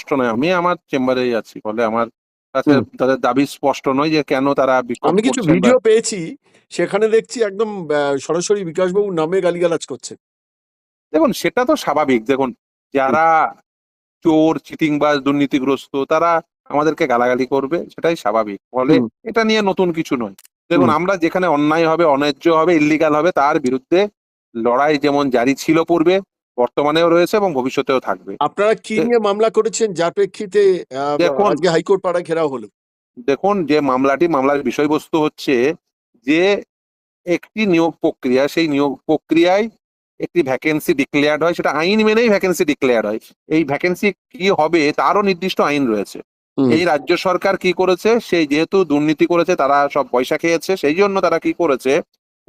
স্পষ্ট নয়। আমি আমার চেম্বারেই আছি ফলে আমার কাছে তাদের দাবি স্পষ্ট নয় যে কেন তারা আমি কিছু ভিডিও পেয়েছি সেখানে দেখছি একদম সরাসরি বিকাশবাবু নামে গালিগালাজ করছে। দেখুন সেটা তো স্বাভাবিক। দেখুন যারা চোর চিটিংবাজ দুর্নীতিগ্রস্ত তারা আমাদেরকে গালাগালি করবে সেটাই স্বাভাবিক। ফলে হুম। এটা নিয়ে নতুন কিছু নয়। দেখুন আমরা যেখানে অন্যায় হবে অন্যায্য হবে ইল্লিগাল হবে তার বিরুদ্ধে লড়াই যেমন জারি ছিল পূর্বে বর্তমানেও রয়েছে এবং ভবিষ্যতেও থাকবে। আপনারা কি নিয়ে মামলা করেছেন? যার প্রেক্ষিতে আজকে হাইকোর্ট পাড়া ঘেরাও হলো। দেখুন যে মামলাটি মামলার বিষয়বস্তু হচ্ছে যে একটি নিয়োগ প্রক্রিয়া সেই নিয়োগ প্রক্রিয়ায় একটি ভ্যাকেন্সি ডিক্লেয়ার্ড হয়। সেটা আইন মেনেই ভ্যাকেন্সি ডিক্লেয়ার হয়। এই ভ্যাকেন্সি কি হবে তারও নির্দিষ্ট আইন রয়েছে। এই রাজ্য সরকার কি করেছে? সেই যেহেতু দুর্নীতি করেছে তারা সব পয়সা খেয়েছে সেই জন্য তারা কি করেছে?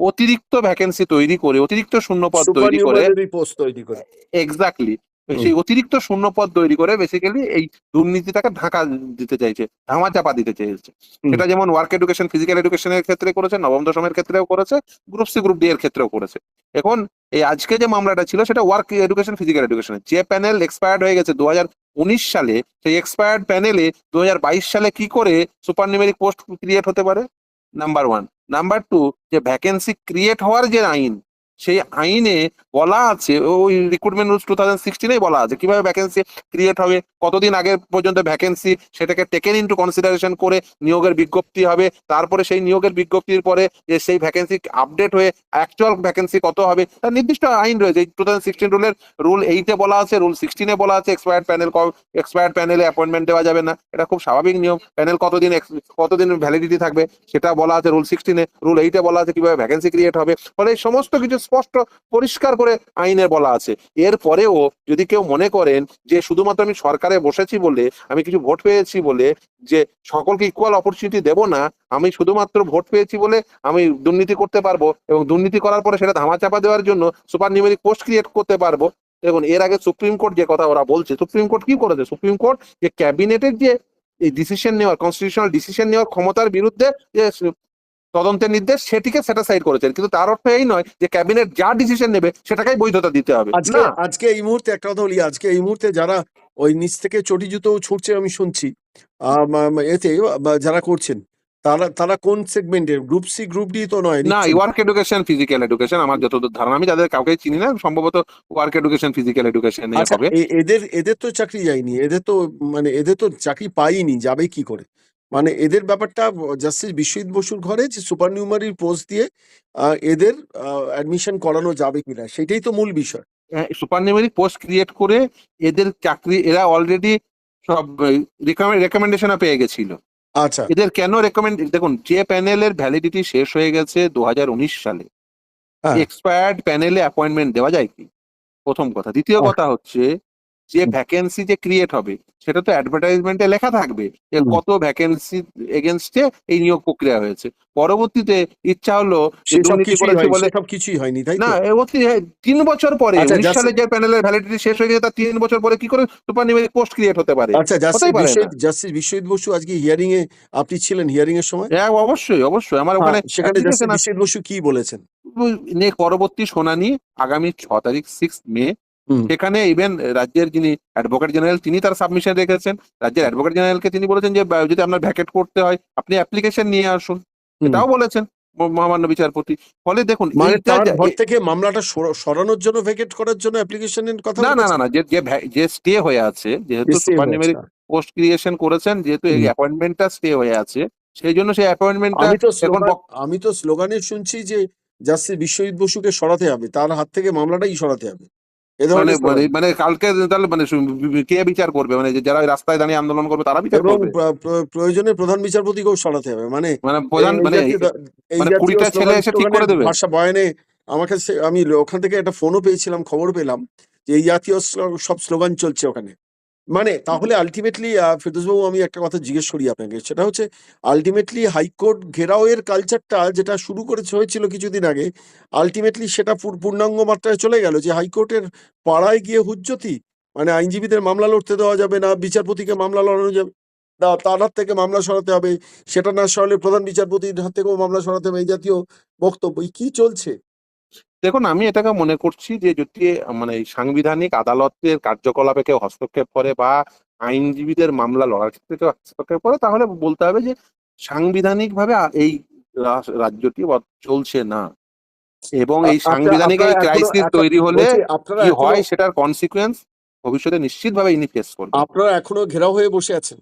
অতিরিক্ত ভ্যাকেন্সি তৈরি করে অতিরিক্ত শূন্যপদ তৈরি করে পোস্ট তৈরি করে। এক্স্যাক্টলি সেই অতিরিক্ত শূন্যপদ তৈরি করে বেসিক্যালি এই দুর্নীতিটাকে ঢাকা দিতে চাইছে ধামা চাপা দিতে চাইছে। সেটা যেমন ওয়ার্ক এডুকেশন ফিজিক্যাল এডুকেশনের ক্ষেত্রে করেছে নবম দশমের ক্ষেত্রেও করেছে গ্রুপ সি গ্রুপ ডি এর ক্ষেত্রেও করেছে। এখন এই আজকে যে মামলাটা ছিল সেটা ওয়ার্ক এডুকেশন ফিজিক্যাল এডুকেশন যে প্যানেল এক্সপায়ার্ড হয়ে গেছে দু উনিশ সালে সেই এক্সপায়ার্ড প্যানেলে দু হাজার বাইশ সালে কি করে সুপার নিউমেরিক পোস্ট ক্রিয়েট হতে পারে? নাম্বার ওয়ান নাম্বার টু যে ভ্যাকেন্সি ক্রিয়েট হওয়ার যে আইন সেই আইনে বলা আছে ওই রিক্রুটমেন্ট রুলস টু থাউজেন্ড সিক্সটিনেই বলা আছে। কীভাবে ভ্যাকেন্সি ক্রিয়েট হবে, কতদিন আগে পর্যন্ত ভ্যাকেন্সি সেটাকে টেকেন ইন্টু কনসিডারেশন করে নিয়োগের বিজ্ঞপ্তি হবে। তারপরে সেই নিয়োগের বিজ্ঞপ্তির পরে যে সেই ভ্যাকেন্সি আপডেট হয়ে অ্যাকচুয়াল ভ্যাকেন্সি কত হবে, তার নির্দিষ্ট আইন রয়েছে। টু থাউজেন্ড সিক্সটিন রুলের রুল এইটে বলা আছে রুল সিক্সটিনে বলা আছে এক্সপায়ার্ড প্যানেল এক্সপায়ার্ড প্যানেলে অ্যাপয়েন্টমেন্ট দেওয়া যাবে না। এটা খুব স্বাভাবিক নিয়ম। প্যানেল কতদিন কতদিন ভ্যালিডিটি থাকবে, সেটা বলা আছে রুল সিক্সটিনে রুল এইটে বলা আছে কীভাবে ভ্যাকেন্সি ক্রিয়েট হবে। ফলে এই সমস্ত কিছু স্পষ্ট পরিষ্কার করে আইনে বলা আছে। এর পরেও যদি কেউ মনে করেন যে শুধুমাত্র আমি সরকারে বসেছি বলে, আমি কিছু ভোট পেয়েছি বলে, যে সকলকে ইকুয়াল অপরচুনিটি দেব না, আমি শুধুমাত্র ভোট পেয়েছি বলে আমি দুর্নীতি করতে পারব এবং দুর্নীতি করার পরে সেটা ধামাচাপা দেওয়ার জন্য সুপার নিউমেরিক পোস্ট ক্রিয়েট করতে পারব। দেখুন, এর আগে সুপ্রিম কোর্ট যে কথা ওরা বলছে, সুপ্রিম কোর্ট কি করেছে? সুপ্রিম কোর্ট যে ক্যাবিনেটের যে ডিসিশন নেওয়ার কনস্টিটিউশনাল ডিসিশন নেওয়ার ক্ষমতার বিরুদ্ধে যে তদন্তের নির্দেশ সেটিকে স্যাটিসফাইড করেছেন। কিন্তু তার অর্থ এই নয় যে ক্যাবিনেট যা ডিসিশন নেবে সেটাকেই বৈধতা দিতে হবে। আজকে না। আজকে এই মুহূর্তে একটা কথা বলি আজকে এই মুহূর্তে যারা ওই নিচ থেকে চটি জুতো ছুটছে আমি শুনছি এতে যারা করছেন তারা তারা কোন সেগমেন্টের গ্রুপ সি গ্রুপ ডি তো নয় না ওয়ার্ক এডুকেশন ফিজিক্যাল এডুকেশন আমার যতদূর ধারণা আমি যাদের কাউকে চিনি না সম্ভবত ওয়ার্ক এডুকেশন ফিজিক্যাল এডুকেশন হবে। এদের এদের তো চাকরি যায়নি এদের তো মানে এদের তো চাকরি পাইনি যাবে কি করে? মানে এদের ব্যাপারটা জাস্টিস বিশ্বজিৎ বসুর ঘরে যে সুপার নিউমারির পোস্ট দিয়ে এদের অ্যাডমিশন করানো যাবে কিনা সেটাই তো মূল বিষয়। সুপার নিউমেরিক পোস্ট ক্রিয়েট করে এদের চাকরি এরা অলরেডি সব রেকমেন্ডেশন পেয়ে গেছিল। আচ্ছা। এদের কেন রেকমেন্ড দেখুন যে প্যানেলের ভ্যালিডিটি শেষ হয়ে গেছে দু হাজার উনিশ সালে। হ্যাঁ। এক্সপায়ার্ড প্যানেলে অ্যাপয়েন্টমেন্ট দেওয়া যায় কি? প্রথম কথা। দ্বিতীয়। কথা হচ্ছে যে ভ্যাকেন্সি যে ক্রিয়েট হবে সেটা তো অ্যাডভার্টাইজমেন্টে লেখা থাকবে যে কত ভ্যাকেন্সি এগেনস্টে এই নিয়োগ প্রক্রিয়া হয়েছে। পরবর্তীতে ইচ্ছা হলো দুর্নীতি করেছে বলে সেসব কিছুই হয়নি তাই না অতি তিন বছর পরে আচ্ছা, উনিশ সালে যে প্যানেলের ভ্যালিডিটি শেষ হয়ে গেছে তার তিন বছর পরে কি করে সুপার নিউমেরিক পোস্ট ক্রিয়েট হতে পারে? আচ্ছা জাস্টিস। বিশ্বজিৎ বসু আজকে হিয়ারিং এ আপনি ছিলেন হিয়ারিং এর সময়? হ্যাঁ অবশ্যই অবশ্যই আমার ওখানে হ্যাঁ, সেখানে জাস্টিস বিশ্বজিৎ বসু কি বলেছেন? পরবর্তী শুনানি আগামী ছ তারিখ সিক্স মে। সেখানে ইভেন রাজ্যের যিনি অ্যাডভোকেট জেনারেল তিনি তার সাবমিশন রেখেছেন। রাজ্যের অ্যাডভোকেট জেনারেলকে তিনি বলেছেন যে যদি আপনার ভ্যাকেট করতে হয় আপনি অ্যাপ্লিকেশন নিয়ে আসুন। এটাও বলেছেন মহামান্য বিচারপতি। ফলে দেখুন মানে থেকে মামলাটা সরানোর জন্য ভেকেট করার জন্য অ্যাপ্লিকেশনের কথা না না না না যে যে স্টে হয়ে আছে যেহেতু পোস্ট ক্রিয়েশন করেছেন যেহেতু এই। অ্যাপয়েন্টমেন্টটা স্টে হয়ে আছে সেই জন্য সেই অ্যাপয়েন্টমেন্টটা আমি তো এখন আমি তো স্লোগানে শুনছি যে জাস্টিস বিশ্বজিৎ বসুকে সরাতে হবে তার হাত থেকে মামলাটাই সরাতে হবে। মানে মানে মানে কালকে তাহলে মানে কে বিচার করবে? মানে যারা রাস্তায় দাঁড়িয়ে আন্দোলন করবে তারা বিচার করবে? প্র- প্র- প্রয়োজনে প্রধান বিচারপতিকেও সরাতে হবে। মানে মানে প্রধান মানে মানে কুড়িটা ছেলে এসে ঠিক করে দেবে? ভাষা বয়ানে আমাকে আমি ওখান থেকে একটা ফোনও পেয়েছিলাম খবর পেলাম যে এই জাতীয় সব স্লোগান চলছে ওখানে। মানে তাহলে আলটিমেটলি ফিরদোসবাবু, আমি একটা কথা জিজ্ঞেস করি আপনাকে। সেটা হচ্ছে আলটিমেটলি হাইকোর্ট ঘেরাও এর কালচারটা যেটা শুরু করেছে, হয়েছিল কিছুদিন আগে আলটিমেটলি সেটা পূর- পূর্ণাঙ্গ মাত্রায় চলে গেল যে হাইকোর্টের পাড়ায় গিয়ে হুজ্জতি মানে আইনজীবীদের মামলা লড়তে দেওয়া যাবে না, বিচারপতিকে মামলা লড়ানো যাবে না, তার হাত থেকে মামলা সরাতে হবে, সেটা না সরালে প্রধান বিচারপতির হাত থেকেও মামলা সরাতে হবে, এই জাতীয় বক্তব্য। এই কি চলছে? দেখুন আমি এটাকে মনে করছি যে যদি মানে সাংবিধানিক আদালতের কার্যকলাপে কেউ হস্তক্ষেপ করে বা আইনজীবীদের মামলা লড়ার ক্ষেত্রে কেউ হস্তক্ষেপ করে তাহলে বলতে হবে যে সাংবিধানিক ভাবে এই রাজ্যটি চলছে না। এবং এই সাংবিধানিক এই ক্রাইসিস তৈরি হলে কি হয় সেটার কনসিকুয়েন্স ভবিষ্যতে নিশ্চিতভাবে ইনি ফেস করবে আপনারা এখনও ঘেরাও হয়ে বসে আছেন?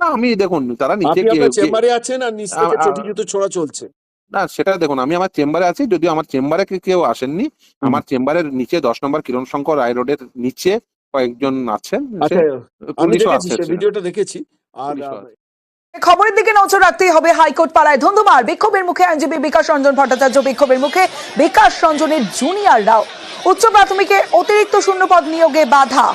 না আমি দেখুন তারা নিচে চেম্বারে আছেন আর নিচ থেকে আ- জুতো ছোড়া চলছে। না সেটা দেখুন আমি আমার চেম্বারে আছি যদিও আমার চেম্বারে কেউ আসেননি। আমার চেম্বারের নিচে দশ নম্বর কিরণ শঙ্কর রায় রোডের নিচে কয়েকজন আছেন আচ্ছা পুলিশও আছে ভিডিওটা দেখেছি আর। খবরের দিকে নজর রাখতেই হবে হাইকোর্ট পাড়ায় ধুন্ধুমার বিক্ষোভের মুখে আইনজীবী বিকাশ রঞ্জন ভট্টাচার্য বিক্ষোভের মুখে বিকাশ রঞ্জনের জুনিয়ররাও। উচ্চ প্রাথমিকে অতিরিক্ত শূন্যপদ নিয়োগে বাধা।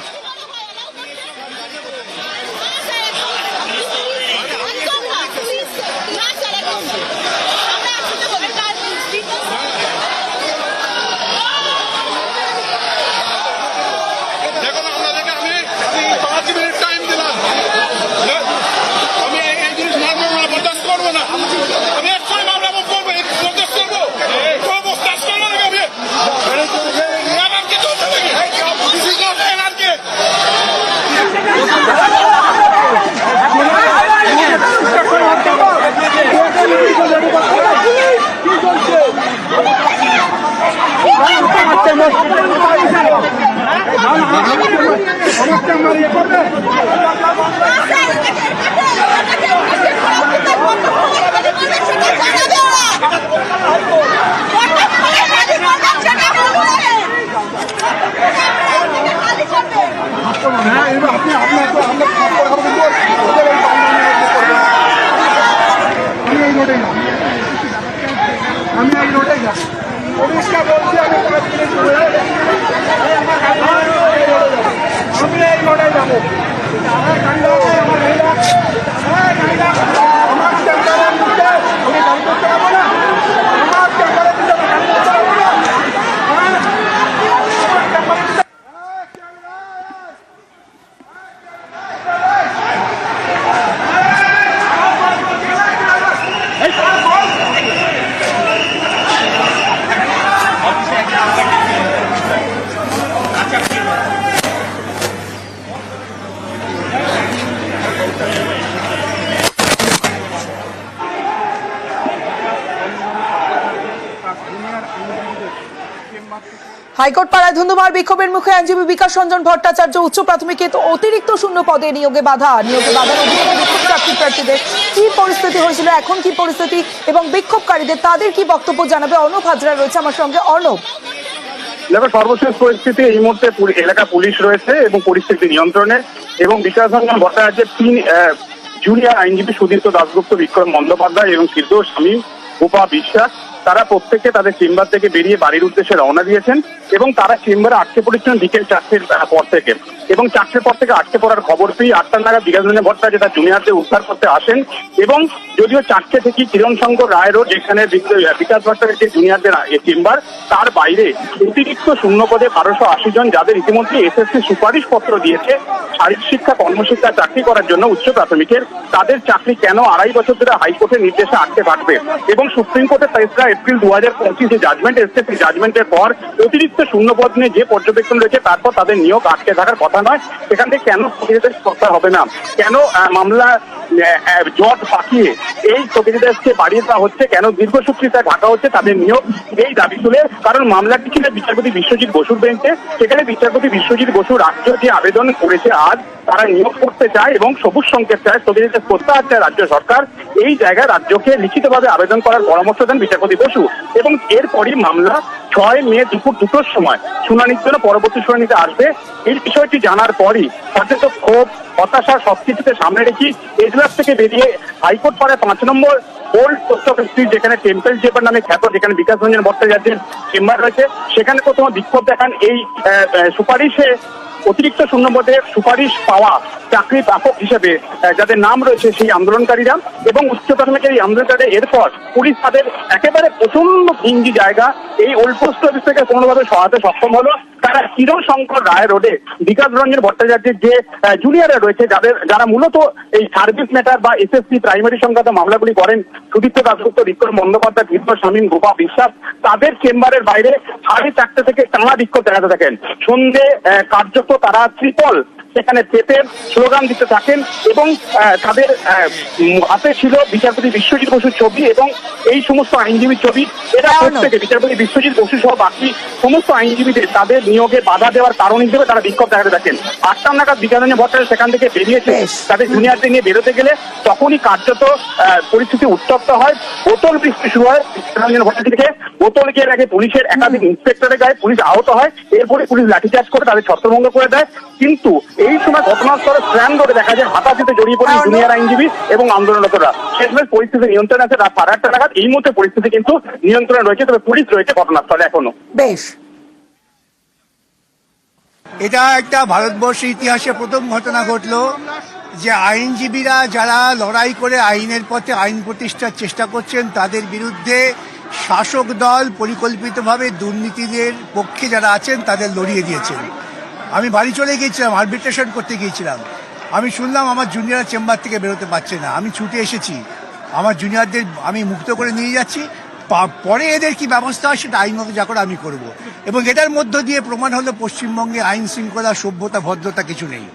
হাইকোর্ট পাড়ায় ধুন্ধুমার বিক্ষোভের মুখে আইনজীবী বিকাশ রঞ্জন ভট্টাচার্য উচ্চ প্রাথমিকে অতিরিক্ত শূন্য পদে নিয়োগে বাধা। নিয়োগে বিক্ষোভ চাকরি প্রার্থীদের কি পরিস্থিতি হয়েছিল, এখন কি পরিস্থিতি এবং বিক্ষোভকারীদের তাদের কি বক্তব্য জানাবে? অর্ণব হাজরা রয়েছে আমার সঙ্গে। অর্ণব দেখো, সর্বশেষ পরিস্থিতি এই মুহূর্তে এলাকা পুলিশ রয়েছে এবং পরিস্থিতি নিয়ন্ত্রণে এবং বিকাশ রঞ্জন ভট্টাচার্যের তিন জুনিয়র আইনজীবী সুদীপ্ত দাসগুপ্ত বিক্রম বন্দ্যোপাধ্যায় এবং ফিরদৌস স্বামী, গোপা বিশ্বাস। তারা প্রত্যেকে তাদের চেম্বার থেকে বেরিয়ে বাড়ির উদ্দেশ্যে রওনা দিয়েছেন এবং তারা চেম্বারে আটকে পড়েছিলেন বিকেল চারটের পর থেকে। এবং চারটের পর থেকে আটকে পড়ার খবর পেয়ে আটটার নাগাদ বিকাশ রঞ্জন ভট্টাচার্য তার জুনিয়রদের উদ্ধার করতে আসেন এবং যদিও চারটে থেকে কিরণ শঙ্কর রায় রোড, যেখানে বিকাশ ভট্টাচার্যের জুনিয়রদের চেম্বার, তার বাইরে অতিরিক্ত শূন্য পদে বারোশো আশি জন যাদের ইতিমধ্যে এসএসসি সুপারিশ পত্র দিয়েছে, শারীরিক শিক্ষা, কর্মশিক্ষা, চাকরি করার জন্য উচ্চ প্রাথমিকের, তাদের চাকরি কেন আড়াই বছর ধরে হাইকোর্টের নির্দেশে আটকে থাকবে? এবং সুপ্রিম কোর্টের তেসরা এপ্রিল দু হাজার পঁচিশে জাজমেন্ট এসছে, সেই জাজমেন্টের পর অতিরিক্ত শূন্যপদ নিয়ে যে পর্যবেক্ষণ রয়েছে, তারপর তাদের নিয়োগ আটকে থাকার কথা নয়। সেখান থেকে কেন করতে হবে না? কেন মামলা জট পাকিয়ে এই স্থগিতাদেশকে বাড়িয়ে দেওয়া হচ্ছে। কেন দীর্ঘসূত্রিতা ঢাকা হচ্ছে তাদের নিয়োগ? এই দাবি তুলে কারণ মামলাটি ছিল? বিচারপতি বিশ্বজিৎ বসুর বেঞ্চে। সেখানে বিচারপতি বিশ্বজিৎ বসু রাজ্য যে আবেদন করেছে আজ, তারা নিয়োগ করতে চায় এবং সবুজ সংকেত চায়। স্থগিতাদেশ প্রত্যাহার চায় রাজ্য সরকার। এই জায়গায় রাজ্যকে লিখিতভাবে আবেদন করার পরামর্শ দেন বিচারপতি বসু। এবং এরপরই মামলা ছয় মে দুপুর দুটোর সময় শুনানির জন্য পরবর্তী শুনানিতে আসবে। এই বিষয়টি জানার পরই সচেত ক্ষোভ হতাশা সবকিছুকে সামনে রেখে এজলাস থেকে বেরিয়ে হাইকোর্ট পাড়ায় পাঁচ number old post office street যেখানে টেম্পল চেম্বার নামে খ্যাত, যেখানে বিকাশ রঞ্জন ভট্টাচার্যের চেম্বার রয়েছে, সেখানে প্রথমে বিক্ষোভ দেখান এই সুপারিশে অতিরিক্ত শূন্যপদে সুপারিশ পাওয়া চাকরি প্রাপক হিসেবে যাদের নাম রয়েছে সেই আন্দোলনকারীরা এবং উচ্চ প্রাথমিকের এই আন্দোলনকারীরা এরপর পুলিশ তাদের একেবারে প্রচণ্ড ভিঙ্গি জায়গা এই ওল্ড অফিস থেকে কোনোভাবে সহায়তা সক্ষম হলো। তারা কিরণ শঙ্কর রায় রোডে বিকাশ রঞ্জন ভট্টাচার্যের যে জুনিয়ররা রয়েছে যাদের যারা মূলত এই সার্ভিস ম্যাটার বা এসএসসি প্রাইমারি সংক্রান্ত মামলাগুলি করেন সুদীপ্ত দাসগুপ্ত বিক্রম বন্দ্যোপাধ্যায় ভীষ্ম স্বামীন গোপা বিশ্বাস তাদের চেম্বারের বাইরে সাড়ে চারটে থেকে টানা বিক্ষোভ দেখাতে থাকেন। সন্ধ্যে আহ, কার্যত তারা ত্রিপল সেখানে পেতেন স্লোগান দিতে থাকেন এবং তাদের হাতে ছিল বিচারপতি বিশ্বজিৎ বসুর ছবি এবং এই সমস্ত আইনজীবীর ছবি। এরা? প্রত্যেকে বিচারপতি বিশ্বজিৎ বসু সহ বাকি সমস্ত আইনজীবীদের তাদের নিয়োগে বাধা দেওয়ার কারণ হিসেবে তারা বিক্ষোভ দেখাতে থাকেন। আটটা নাগাদ বিকারঞ্জন ভট্টাচার্য সেখান থেকে বেরিয়েছে। তাদের জুনিয়রদের নিয়ে বেরোতে গেলে তখনই কার্যত পরিস্থিতি উত্তপ্ত হয়। বোতল বৃষ্টি শুরু হয় বিকারঞ্জন ভট্টাচার্যকে বোতল গিয়ে রাখে পুলিশের একাধিক ইন্সপেক্টরের গায়ে পুলিশ আহত হয়। এরপরে পুলিশ লাঠিচার্জ করে তাদের ছত্রভঙ্গ করে দেয়। কিন্তু এই সময় ঘটনাস্থলে স্ট্র্যান্ড করে দেখা যায় হাতাহাতিতে জড়িয়ে পড়েন কারণ- জুনিয়র আইনজীবী এবং আন্দোলনরতরা। শেষমেশ পরিস্থিতি নিয়ন্ত্রণে আছে রাত সাড়ে আটটা নাগাদ। এই মুহূর্তে পরিস্থিতি কিন্তু নিয়ন্ত্রণে রয়েছে তবে পুলিশ রয়েছে ঘটনাস্থলে এখনও। বেশ। এটা একটা ভারতবর্ষের ইতিহাসে প্রথম ঘটনা ঘটলো যে আইনজীবীরা যারা লড়াই করে আইনের পথে আইন প্রতিষ্ঠার চেষ্টা করছেন তাদের বিরুদ্ধে শাসক দল পরিকল্পিতভাবে দুর্নীতিদের পক্ষে যারা আছেন তাদের লড়িয়ে দিয়েছেন। আমি বাড়ি চলে গিয়েছিলাম আরবিট্রেশন করতে গিয়েছিলাম। আমি শুনলাম আমার জুনিয়র চেম্বার থেকে বেরোতে পারছে না। আমি ছুটে এসেছি। আমার জুনিয়রদের আমি মুক্ত করে নিয়ে যাচ্ছি। পরে এদের কি ব্যবস্থা হয় সেটা আইনগত যা করে আমি করব। এবং এটার মধ্য দিয়ে প্রমাণ হলো পশ্চিমবঙ্গে আইন শৃঙ্খলা, সভ্যতা, ভদ্রতা কিছু নেই।